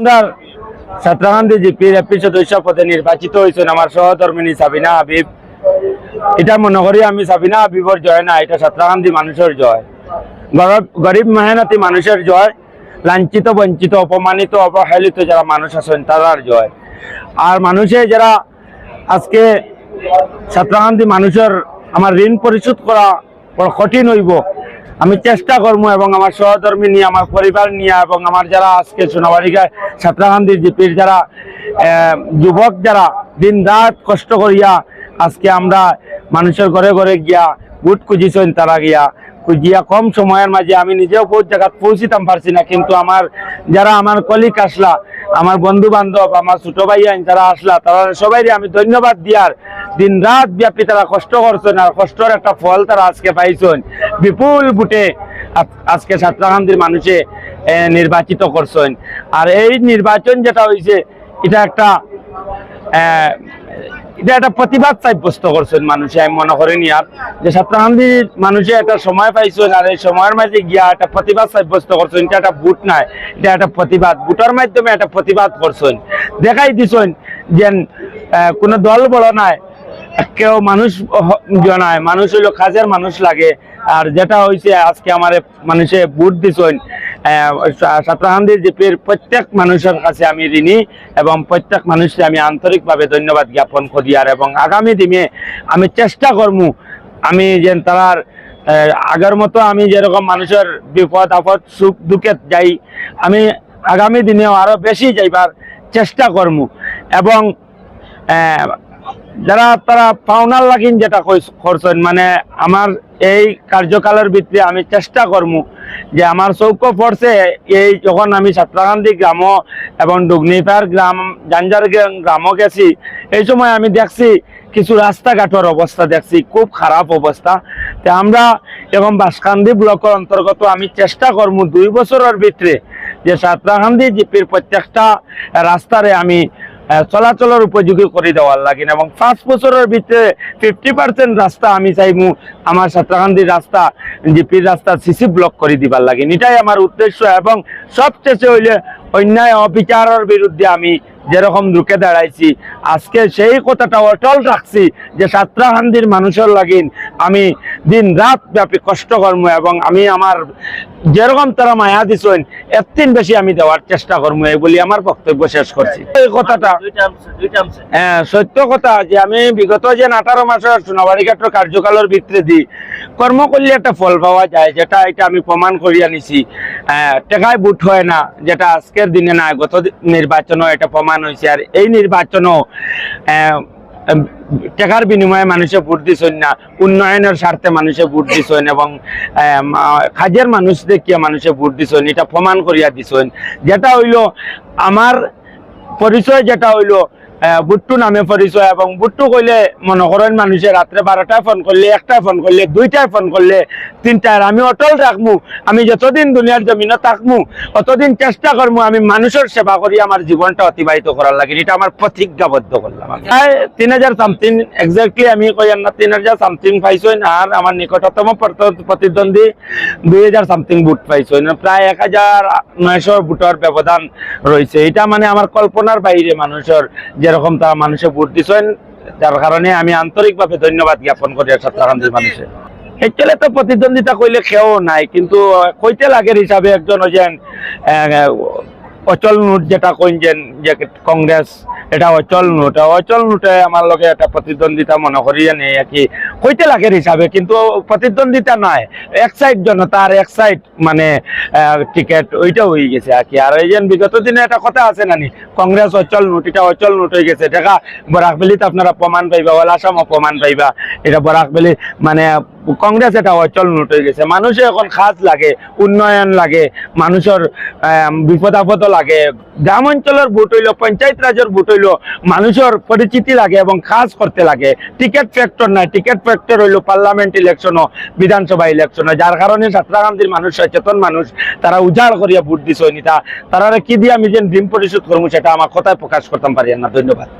আমরা ছাত্রাকান্দি জিপির এপি সদস্য পদে নির্বাচিত হয়েছেন আমার সহধর্মিনী সাবিনা হাবিব। এটা মনে করি আমি সাবিনা হাবিবর জয় না, এটা ছাত্রাকান্দি মানুষের জয়। গরব- মেহনতি মানুষের জয়, লাঞ্ছিত, বঞ্চিত, অপমানিত, অবহেলিত যারা মানুষ আছেন তারার জয়। আর মানুষে যারা আজকে ছাত্রাকান্দি মানুষের আমার ঋণ পরিশোধ করা কঠিন হইব আমি চেষ্টা করব এবং আমার সহধর্মী নিয়ে, আমার পরিবার নিয়ে এবং আমার যারা আজকে সোনাবাড়িকায় ছাত্রাকান্দির জিপির যারা যুবক যারা দিন রাত কষ্ট করিয়া আজকে আমরা মানুষের ঘরে ঘরে গিয়া বুট খুঁজিছেন, তারা গিয়া খুঁজিয়া কম সময়ের মাঝে আমি নিজেও বহুত জায়গা পৌঁছিতাম পারছি না, কিন্তু আমার, যারা আমার কলিক আসলা আমার বন্ধু বান্ধব আমার ছোট ভাই আইন যারা আসলা, তারা সবাই আমি ধন্যবাদ দিয়ার। দিন রাত ব্যাপী তারা কষ্ট করছেন আর কষ্টর একটা ফল তারা আজকে পাইছেন। বিপুল বুটে আজকে ছাত্রাকান্দির মানুষে নির্বাচিত করছেন। আর এই নির্বাচন যেটা হয়েছে এটা একটা এটা একটা প্রতিবাদ সাব্যস্ত করছেন মানুষে, আমি মনে করি আর। যে ছাত্রাকান্দির মানুষে একটা সময় পাইছেন আর এই সময়ের মাঝে গিয়া একটা প্রতিবাদ সাব্যস্ত করছেন, এটা একটা বুট নাই, এটা একটা প্রতিবাদ। বুটের মাধ্যমে একটা প্রতিবাদ করছেন। দেখাই দিছেন যে কোনো দল বড় নাই, কেউ মানুষ জনায় মানুষ হইল কাজের মানুষ লাগে। আর যেটা হয়েছে আজকে আমার মানুষে বুট দিছেন ছাত্রাকান্দির জিপির প্রত্যেক মানুষের কাছে আমি ঋণী এবং প্রত্যেক মানুষকে আমি আন্তরিকভাবে ধন্যবাদ জ্ঞাপন করি আর এবং আগামী দিনে আমি চেষ্টা করব আমি যেন আহ, আগের মতো আমি যেরকম মানুষের বিপদ আপদ সুখ দুঃখে যাই আমি আগামী দিনেও আরও বেশি যাইবার চেষ্টা করব এবং যারা তারা পাওনার লাগিন যেটা করছেন মানে আমার এই কার্যকালের ভিতরে আমি চেষ্টা করব যে আমার চৌক পড়ছে, এই যখন আমি ছাত্রাকান্দি গ্রাম এবং ডুগনিপার গ্রাম, জাঞ্জার গ্রামও গেছি, এই সময় আমি দেখছি কিছু রাস্তাঘাটের অবস্থা দেখছি, খুব খারাপ অবস্থা। তে আমরা এবং বাসকান্দি ব্লকের অন্তর্গত আমি চেষ্টা করব দুই বছরের ভিতরে যে ছাত্রাকান্দি জিপির প্রত্যেকটা রাস্তারে আমি চলাচলের উপযোগী করে দেওয়ার লাগেন এবং পাঁচ বছরের ভিতরে ফিফটি পার্সেন্ট রাস্তা আমি চাইমু। আমার সাতরাকান্দির রাস্তা জিপির রাস্তা সিসি ব্লক করে দিবার লাগেন এটাই আমার উদ্দেশ্য এবং সবশেষে হইলে অন্যায় অবিচারের বিরুদ্ধে আমি যেরকম রুখে দাঁড়াইছি আজকে সেই কথাটা অটল রাখছি যে ছাত্রাকান্দির মানুষের লাগিন আমি দিন রাত ব্যাপী কষ্ট কর্ম এবং আমি আমার যেরকম তারা মায়া দিছেন এতিন বেশি আমি দেওয়ার চেষ্টা করব এই বলি আমার বক্তব্য শেষ করছি। এই কথাটা হ্যাঁ সত্য কথা যে আমি বিগত যে আঠারো মাসের সোনাবাড়ি ঘাটের কার্যকালের ভিতরে দি কর্ম করলে একটা ফল পাওয়া যায় যেটা এটা আমি প্রমাণ করিয়া নিছি আহ, টেকায় বুট হয় না যেটা আজকের দিনে না গত নির্বাচনও এটা প্রমাণ হয়েছে আর এই নির্বাচনও টাকার বিনিময়ে মানুষে ভোট দিস না উন্নয়নের স্বার্থে মানুষে ভোট দিছেন এবং কাজের মানুষ দেখিয়ে মানুষে ভোট দিছেন এটা প্রমাণ করিয়া দিছেন যেটা হইল আমার পরিচয় যেটা হইল বুট্টু নামে পরিচয় এবং বুট্টু কইলে মনে করেন মানুষে রাত্রে বারোটায় ফোন করলে, একটায় ফোন করলে, দুইটায় ফোন করলে, তিনটায়। আমি অটল রাখমু আমি যতদিন দুনিয়ার জমিনে থাকমু, অতদিন চেষ্টা করব আমি মানুষের সেবা করি, আমার জীবনটা অতিবাহিত করার লাগে। এটা আমার প্রতিজ্ঞাবদ্ধ করলাম প্রায় তিন হাজার সামথিং এক্স্যাক্টলি আমি কই না তিন হাজার সামথিং পাইছই না, আর আমার নিকটতম প্রত- প্রতিদ্বন্দ্বী দুই হাজার সামথিং বুট পাইছই না, প্রায় এক হাজার নয়শো বুটের ব্যবধান রয়েছে। এটা মানে আমার কল্পনার বাইরে মানুষের যেরকম তারা মানুষে ভোট দিচ্ছেন যার কারণে আমি আন্তরিকভাবে ধন্যবাদ জ্ঞাপন করি ছাত্রাকান্দির মানুষের একচুয়ালি তো প্রতিদ্বন্দ্বিতা করলে কেউ নাই, কিন্তু কইতে লাগের হিসাবে একজন ওই অচল নোট যেটা কইন যে কংগ্রেস এটা অচল নোট, অচল নোটে আমার লগে একটা প্রতিদ্বন্দ্বিতা মনে করি নেই কি কইতে লাগের হিসাবে কিন্তু প্রতিদ্বন্দ্বিতা নাই। এক সাইড জনতা আর এক সাইড মানে টিকেট ওইটা হয়ে গেছে আর কি। আর এই যে বিগত দিনে একটা কথা আছে নানি কংগ্রেস অচল নোট, এটা অচল নোট হয়ে গেছে। দেখা বরাকবেলিতে আপনারা প্রমাণ পাইবা ওলা আসামও প্রমাণ পাইবা এটা বরাকবেলি মানে কংগ্রেস এটা অচল নোট হয়ে গেছে। মানুষের এখন খাত লাগে, উন্নয়ন লাগে মানুষের বিপদ আপদ লাগে। গ্রাম অঞ্চলের ভোট হইল পঞ্চায়েত রাজের ভোট হইল মানুষের পরিচিতি লাগে এবং কাজ করতে লাগে। টিকেট ফ্যাক্টর নাই। টিকেট ফ্যাক্টর হইল পার্লামেন্ট ইলেকশনও বিধানসভা ইলেকশনও যার কারণে ছাত্রাকান্দির মানুষ সচেতন মানুষ তারা উজাড় করিয়া ভোট দিছে নিতা তারা কি দিয়ে আমি যে ঋণ পরিশোধ করব সেটা আমার কথায় প্রকাশ করতাম পারি না। ধন্যবাদ।